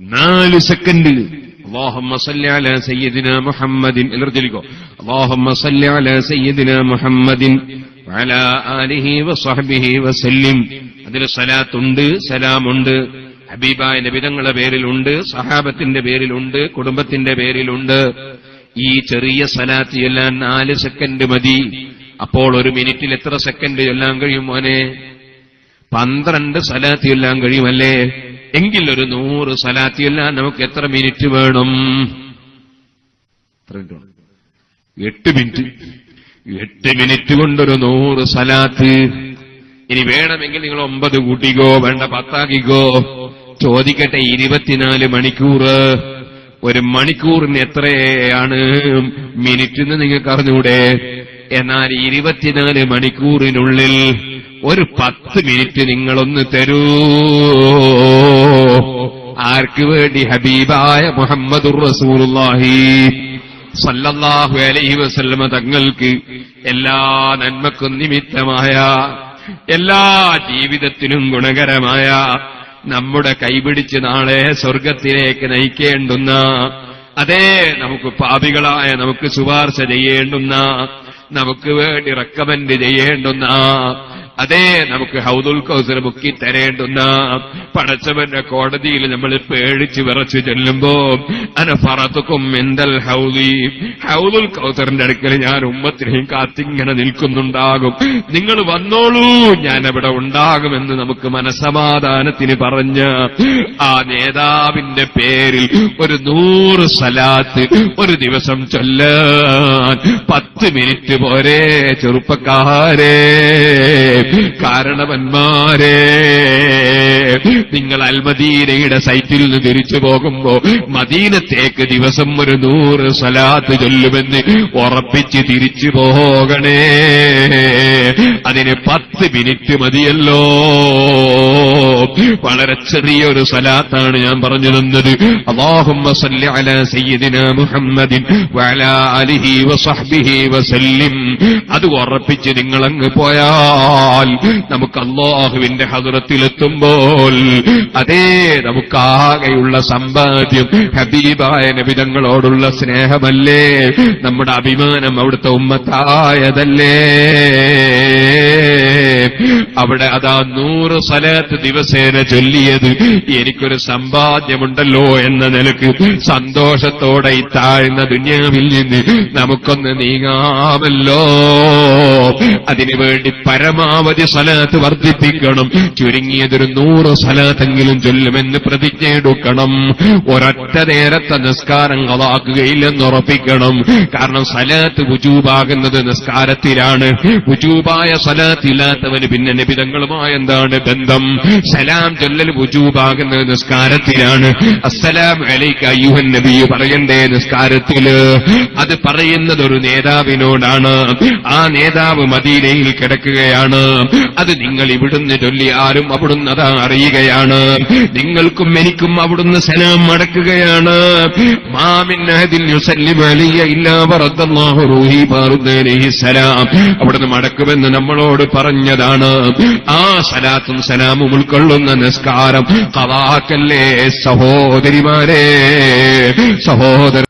നാല് സെക്കൻഡ് اللهم صل على سيدنا محمد الرجلكو اللهم صل على سيدنا محمد وعلى آله وصحبه وسلم അതിൽ സലാത്തുണ്ട് സലാമുണ്ട് ഹബീബായ നബിതങ്ങളുടെ പേരിലുണ്ട് സഹാബത്തിന്റെ പേരിലുണ്ട് കുടുംബത്തിന്റെ പേരിലുണ്ട് ഈ ചെറിയ സലാത്ത് ചൊല്ലാൻ നാല് സെക്കൻഡ് മതി അപ്പോൾ ഒരു മിനിറ്റിൽ എത്ര സെക്കൻഡ് ചൊല്ലാൻ കഴിയും മോനെ പന്ത്രണ്ട് സലാത്ത് ചൊല്ലാൻ കഴിയുമല്ലേ എങ്കിൽ ഒരു നൂറ് സലാത്ത് ചൊല്ലാൻ നമുക്ക് എത്ര മിനിറ്റ് വേണം? എത്ര മിനിറ്റ് വേണം? എട്ട് മിനിറ്റ്. എട്ട് മിനിറ്റ് കൊണ്ടൊരു നൂറ് സലാത്ത്. ഇനി വേണമെങ്കിൽ നിങ്ങൾ ഒമ്പത് കൂട്ടിക്കോ വേണ്ട പത്താക്കിക്കോ. ചോദിക്കട്ടെ ഇരുപത്തിനാല് മണിക്കൂർ. ഒരു മണിക്കൂറിന് എത്രയാണ് മിനിറ്റ് എന്ന് നിങ്ങൾക്ക് അറിഞ്ഞൂടെ? എന്നാൽ ഇരുപത്തിനാല് മണിക്കൂറിനുള്ളിൽ ഒരു പത്ത് മിനിറ്റ് നിങ്ങളൊന്ന് തരൂ. ആർക്ക് വേണ്ടി? ഹബീബായ മുഹമ്മദുർ റസൂലുള്ളാഹി സല്ലല്ലാഹു അലൈഹി വസല്ലമ തങ്ങൾക്ക് എല്ലാ നന്മക്കും നിമിത്തമായ എല്ലാ ജീവിതത്തിനും ഗുണകരമായ നമ്മുടെ കൈപിടിച്ച് നാളെ സ്വർഗത്തിലേക്ക് നയിക്കേണ്ടുന്ന അതേ നമുക്ക് പാപികളായ നമുക്ക് ശുപാർശ ചെയ്യേണ്ടുന്ന നമുക്ക് വേണ്ടി റെക്കമെന്റ് ചെയ്യേണ്ടുന്ന അതേ നമുക്ക് ഹൗദുൽ കൗസർ മുക്കി തരേണ്ടുന്ന പടച്ചവന്റെ കോടതിയിൽ നമ്മൾ പേടിച്ച് വിറച്ചു ചെല്ലുമ്പോ അനഫറത്തുക്കും എന്തൽ ഹൗദി. ഹൗദുൽ കൗസറിന്റെ അടുക്കൽ ഞാൻ ഉമ്മത്തിനെയും കാത്തിങ്ങനെ നിൽക്കുന്നുണ്ടാകും. നിങ്ങൾ വന്നോളൂ ഞാൻ അവിടെ ഉണ്ടാകുമെന്ന് നമുക്ക് മനസമാധാനത്തിന് പറഞ്ഞ് ആ നേതാവിന്റെ പേരിൽ ഒരു നൂറ് സലാത്ത് ഒരു ദിവസം ചൊല്ലാൻ പത്ത് മിനിറ്റ് പോരെ ചെറുപ്പക്കാരെ കാരണവന്മാരെ. നിങ്ങൾ അൽമദീനയുടെ സൈറ്റിൽ നിന്ന് തിരിച്ചു പോകുമ്പോ മദീനത്തേക്ക് ദിവസം ഒരു നൂറ് സലാത്ത് ചൊല്ലുമെന്ന് ഉറപ്പിച്ച് തിരിച്ചു പോകണേ. അതിന് പത്ത് മിനിറ്റ് മതിയല്ലോ. വളരെ ചെറിയൊരു സലാത്താണ് ഞാൻ പറഞ്ഞു തന്നത്. അള്ളാഹുമ്മ സല്ലി മുഹമ്മദിൻ അത് ഉറപ്പിച്ച് നിങ്ങളങ്ങ് പോയാൽ നമുക്ക് അള്ളാഹുവിന്റെ ഹദറത്തിലെത്തുമ്പോൾ അതേ നമുക്കാകെയുള്ള സമ്പാദ്യം ഹബീബായ നബിതങ്ങളോടുള്ള സ്നേഹമല്ലേ? നമ്മുടെ അഭിമാനം അവിടുത്തെ ഉമ്മത്തായതല്ലേ? അവിടെ അതാ നൂറ് സ്ഥലത്ത് ദിവസേന ചൊല്ലിയത് എനിക്കൊരു സമ്പാദ്യമുണ്ടല്ലോ എന്ന നിലയ്ക്ക് സന്തോഷത്തോടെ ഈ താഴ്ന്ന ദുന്യാവിൽ നിന്ന് നമുക്കൊന്ന് നീങ്ങാമല്ലോ. അതിനുവേണ്ടി പരമാവധി സലാത്ത് വർദ്ധിപ്പിക്കണം. ചുരുങ്ങിയതൊരു നൂറ് സലാത്തെങ്കിലും ചൊല്ലുമെന്ന് പ്രതിജ്ഞ എടുക്കണം. ഒരൊറ്റ നേരത്തെ നിസ്കാരം കളാക്കുകയില്ലെന്ന് ഉറപ്പിക്കണം. കാരണം സലാത്ത് വുജൂബാകുന്നത് നിസ്കാരത്തിലാണ്. വുജൂബായ സലാത്തില്ലാത്തവന് പിന്നെ നിബിതങ്ങളുമായ എന്താണ് ബന്ധം? സലാം ചൊല്ലൽ വുജൂബാകുന്നത് നിസ്കാരത്തിലാണ്. അസ്സലാം അലൈക്ക് അയ്യുഹൻ നബി പറയണ്ടേ നിസ്കാരത്തിൽ? അത് പറയുന്നത് ഒരു നേതാവിനോടാണ്. ആ നേതാവ് മദീനയിൽ കിടക്കുകയാണ്. അത് നിങ്ങൾ ഇവിടുന്ന് ചൊല്ലി ആരും അവിടുന്ന് അതാ അറിയുകയാണ്. നിങ്ങൾക്കും എനിക്കും അവിടുന്ന് സലാം മടക്കുകയാണ് സലാം. അവിടുന്ന് മടക്കുമെന്ന് നമ്മളോട് പറഞ്ഞതാണ്. ആ സലാത്തും സലാമും ഉൾക്കൊള്ളുന്ന നിസ്കാരം കവാക്കല്ലേ സഹോദരിമാരെ? സഹോദര